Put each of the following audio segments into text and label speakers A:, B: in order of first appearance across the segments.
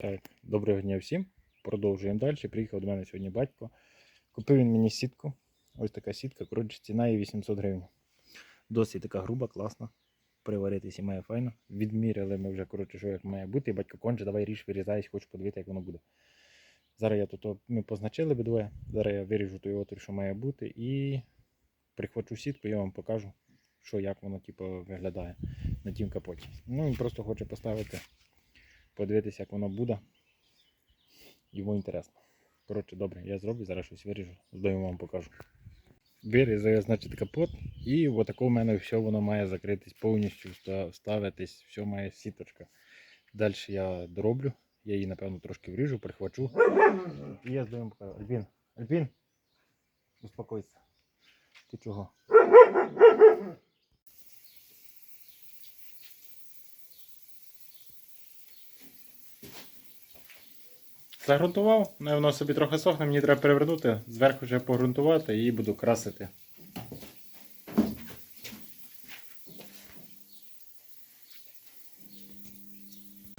A: Так, доброго дня всім. Продовжуємо далі. Приїхав до мене сьогодні батько. Купив він мені сітку. Ось така сітка. Коротше, ціна її 800 гривень. Досить така груба, класна. Приваритися має файно. Відміряли ми вже, коротше, що як має бути. І батько конче, давай ріж, вирізайся, хочу подивитися, як воно буде. Зараз я тут ми позначили обидвоє. Зараз я виріжу той отвір, що має бути, і прихвачу сітку, я вам покажу, що як воно типу, виглядає на тім капоті. Ну, він просто хоче поставити подивитися, як воно буде. Йому інтересно. Коротше, добре, я зроблю, зараз щось виріжу, здаю вам покажу. Вирізаю, значить, капот, і отако в мене все воно має закритись повністю, ста- вставитись, все має сіточка. Далі я дороблю, я її, напевно, трошки вріжу, прихвачу. І я здаю вам покажу. Альбін, Альбін, успокойся. Ти чого? Загрунтував, ну, воно собі трохи сохне, мені треба перевернути, зверху вже погрунтувати і буду красити.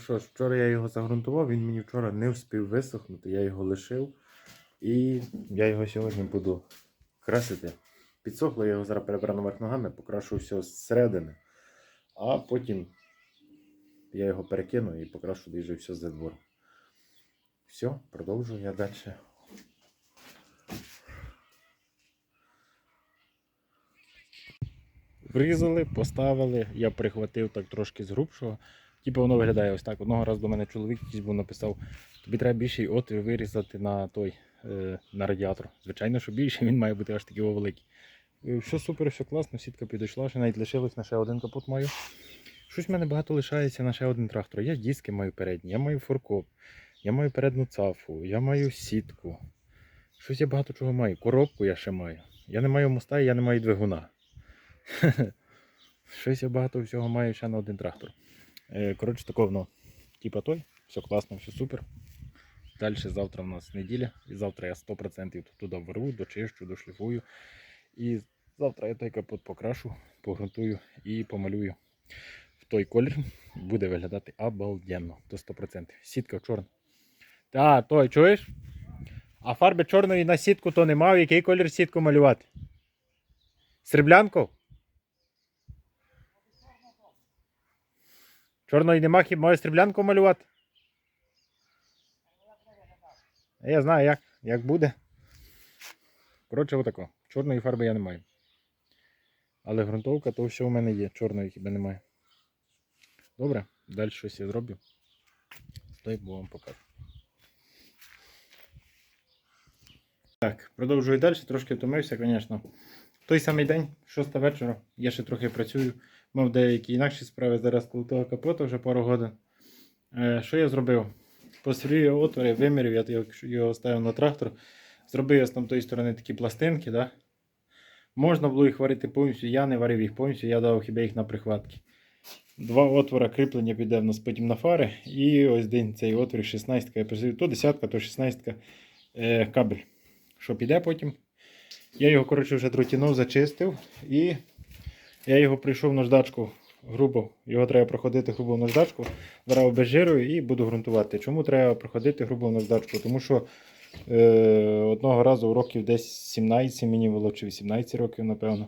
A: Що ж, вчора я його загрунтував, він мені вчора не встиг висохнути, я його лишив. І я його сьогодні буду красити. Підсохло, я його зараз переберу наверх ногами, покрашу все зсередини. А потім я його перекину і покрашу дуже все з двору. Все, продовжую я далі. Врізали, поставили, я прихватив так трошки з грубшого. Типу воно виглядає ось так. Одного разу до мене чоловік якийсь був написав, тобі треба більший отвір вирізати на той е, на радіатор. Звичайно, що більший, він має бути аж такий великий. Е, Все супер, все класно, сітка підійшла, ще навіть лишилось на ще один капот маю. Щось в мене багато лишається на ще один трактор. Я диски маю передні, я маю фуркоп. Я маю передню цафу, я маю сітку. Щось я багато чого маю. Коробку я ще маю. Я не маю моста і я не маю двигуна. Щось я багато всього маю ще на один трактор. Е, Коротше, такого. Типа той, все класно, все супер. Далі завтра у нас неділя. І завтра я 100% туди вирву, дочищу, дошліфую. І завтра я той капот покрашу, погрунтую і помалюю в той колір. Буде виглядати обалденно, до 100%. Сітка чорна. Та, той, чуєш? А фарби чорної на сітку то не мав. Який колір сітку малювати? Сріблянку? Чорної нема, хіба маю сріблянку малювати? Я знаю, як, як буде. Коротше, отако. Чорної фарби я не маю. Але ґрунтовка то все у мене є. Чорної хіба немає. Добре, далі щось я зроблю. То й вам покажу. Так, продовжую далі, трошки втомився, звісно. Той самий день, 6 вечора, я ще трохи працюю. Мав деякі інакші справи зараз коло того капота вже пару годин. Е, що я зробив? Посвірюю отвори, вимірів, я його- ставив на трактор. Зробив з там тої сторони такі пластинки. Да? Можна було їх варити повністю, я не варив їх повністю, я дав хіба їх на прихватки. Два отвора кріплення піде в нас потім на фари. І ось один цей отвір 16 я присів, то десятка, то 16 е, кабель. Що піде потім. Я його, коротше, вже дротянув, зачистив і я його прийшов наждачку грубо. Його треба проходити грубо в наждачку. Зараз обезжирую і буду ґрунтувати. Чому треба проходити грубо в наждачку? Тому що е, одного разу років десь 17 мені було, чи 18 років, напевно.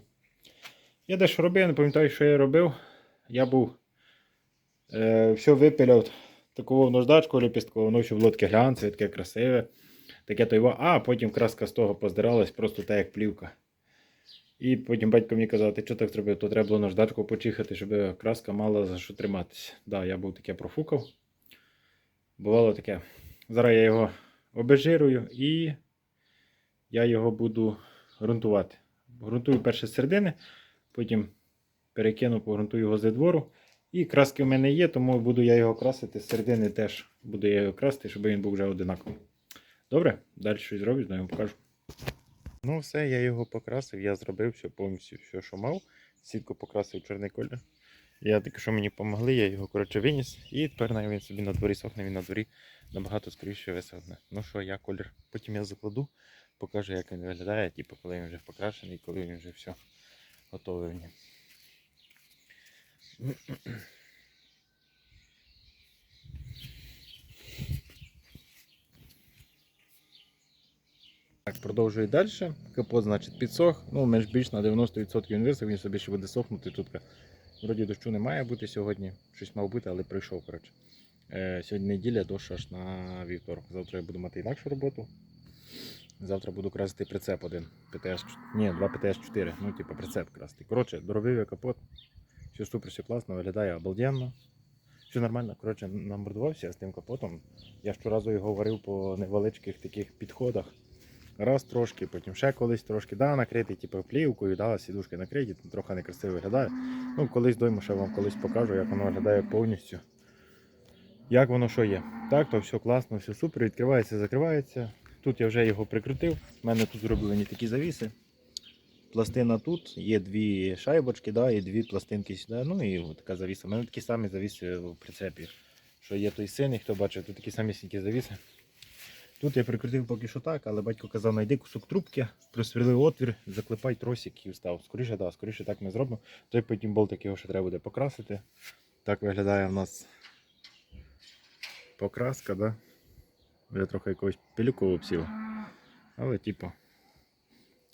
A: Я дещо робив, не пам'ятаю, що я робив. Я був е, все випиляв таку наждачку ліпістку, воно ще було таке глянцеве, таке красиве. Таке то його, а потім краска з того поздиралась, просто так як плівка. І потім батько мені казав, ти що так зробив, то треба було наждачку почихати, щоб краска мала за що триматися. Да, я був таке профукав. Бувало таке. Зараз я його обезжирую і я його буду ґрунтувати. Грунтую перше з середини, потім перекину, погрунтую його з двору. І краски в мене є, тому буду я його красити з середини теж буду я його красити, щоб він був вже одинаковий. Добре, далі щось зроблю, знаю, покажу. Ну, все, я його покрасив, я зробив все повністю, все, що мав. Сітку покрасив чорний колір. Я таке, що мені допомогли, я його коротше виніс. І тепер навіть він собі на дворі сохне, він на дворі набагато скоріше висохне. Ну що, я колір. Потім я закладу, покажу, як він виглядає, типу, коли він вже покрашений, коли він вже все ній. Продовжую далі. Капот, значить, підсох. Ну, менш більш на 90% він висох, він собі ще буде сохнути. Тут вроді дощу не має бути сьогодні. Щось мав бути, але прийшов. коротше. Е, сьогодні неділя, дощ аж на вівторок. Завтра я буду мати інакшу роботу. Завтра буду красити прицеп один. ПТС, ні, два ПТС-4. Ну, типу, прицеп красити. Коротше, доробив я капот. Все супер, все класно, виглядає обалденно. Все нормально. Коротше, намордувався з тим капотом. Я щоразу його варив по невеличких таких підходах. Раз трошки, потім ще колись трошки. Да, накритий, типу, плівкою, да, сідушки накриті, трохи некрасиво виглядає. Ну, колись дойму, ще вам колись покажу, як воно виглядає повністю. Як воно що є. Так, то все класно, все супер, відкривається, закривається. Тут я вже його прикрутив. У мене тут зроблені такі завіси. Пластина тут, є дві шайбочки, да, і дві пластинки сюди. Ну і така завіса. У мене такі самі завіси в прицепі. Що є той синий, хто бачив, тут такі самі завіси. Тут я прикрутив поки що так, але батько казав, знайди кусок трубки, просвірли отвір, заклепай тросик і встав. Скоріше, да, скоріше так ми зробимо. Той потім болтик його ще треба буде покрасити. Так виглядає в нас покраска, да? Вже трохи якогось пилюку обсів. Але типу.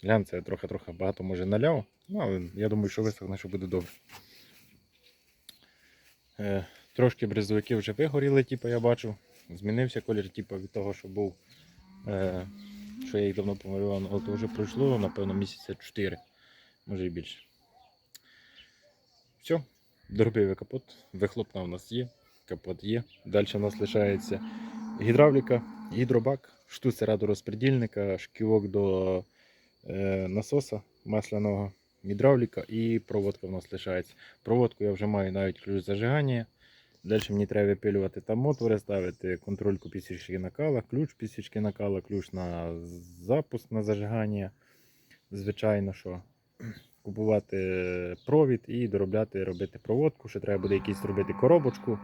A: Глянця я трохи-трохи багато може наляв. Ну, але я думаю, що висохне, що буде добре. Е, трошки бризовики вже вигоріли, типу, я бачу. Змінився колір, типу, від того, що був. Е, що я їх давно помалював, але то вже пройшло, напевно, місяця 4, може і більше. Все, доробив я капот, вихлопна у нас є, капот є. Далі у нас лишається гідравліка, гідробак, штуцера до розпредільника, шківок до е, насоса масляного, гідравліка і проводка в нас лишається. Проводку я вже маю навіть ключ зажигання. Далі мені треба випилювати там отвори, ставити контрольку підсічки накала, ключ підсічки накала, ключ на запуск на зажигання. Звичайно, що купувати провід і доробляти, робити проводку. Ще треба буде якісь зробити коробочку.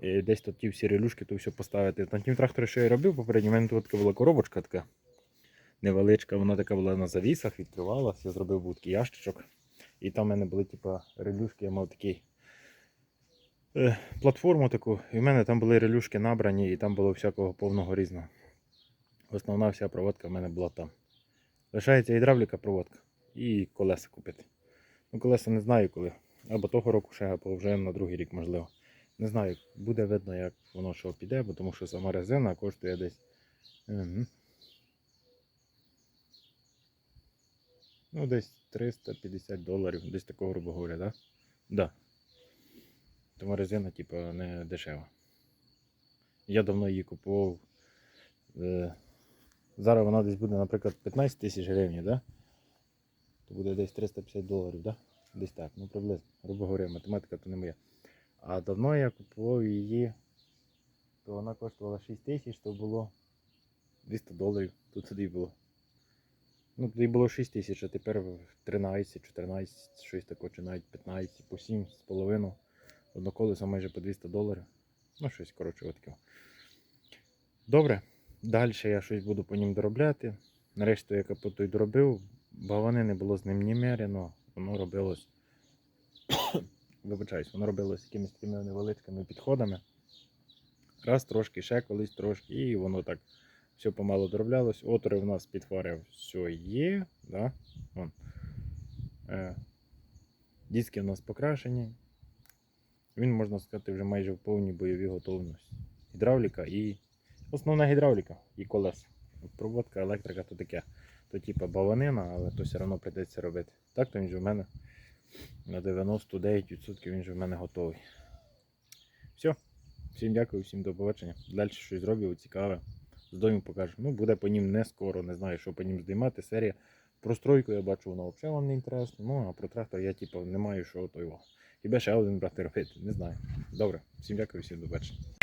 A: І десь тут ті всі релюшки, то все поставити. На тім тракторі, що я робив попередньо, у мене тут була коробочка така невеличка, вона така була на завісах, відкривалася. Я зробив був такий ящичок. І там в мене були типу, релюшки, я мав такий е, платформу таку, і в мене там були релюшки набрані, і там було всякого повного різного. Основна вся проводка в мене була там. Лишається гідравліка проводка і колеса купити. Ну, колеса не знаю коли. Або того року ще, або вже на другий рік, можливо. Не знаю, буде видно, як воно що піде, бо тому що сама резина коштує десь. Угу. Ну, десь 350 доларів, десь такого, грубо говоря, да? Да. Тому резина, типу, не дешева. Я давно її купував. Е, зараз вона десь буде, наприклад, 15 тисяч гривень, да? То буде десь 350 доларів, да? Десь так, ну приблизно. Грубо говоря, математика то не моя. А давно я купував її, то вона коштувала 6 тисяч, то було 200 доларів. Тут тоді було. Ну, тоді було 6 тисяч, а тепер 13, 14, щось таке, чи навіть 15, по 7 з половиною. Одно колесо майже по 200 доларів. Ну, щось, коротше, отаке. Добре. Далі я щось буду по ним доробляти. Нарешті я капоту й доробив. Бавани не було з ним ні мерено. Воно робилось. Вибачаюсь, воно робилось якимись такими невеличкими підходами. Раз трошки, ще колись трошки, і воно так все помало дороблялось. Отвори в нас під фари все є. Да? Вон. Е, диски в нас покрашені. Він, можна сказати, вже майже в повній бойовій готовності. Гідравліка і основна гідравліка і колеса. Проводка, електрика то таке. То типа баванина, але то все одно прийдеться робити. Так, то він же в мене на 99% він же в мене готовий. Все. Всім дякую, всім до побачення. Далі щось зроблю цікаве. З дому покажу. Ну, буде по ним не скоро, не знаю, що по ним здіймати. Серія про стройку я бачу, вона взагалі вам не інтересна. Ну, а про трактор я типу, не маю що того. Хіба ще один брати робити, не знаю. Добре, всім дякую, всім до побачення.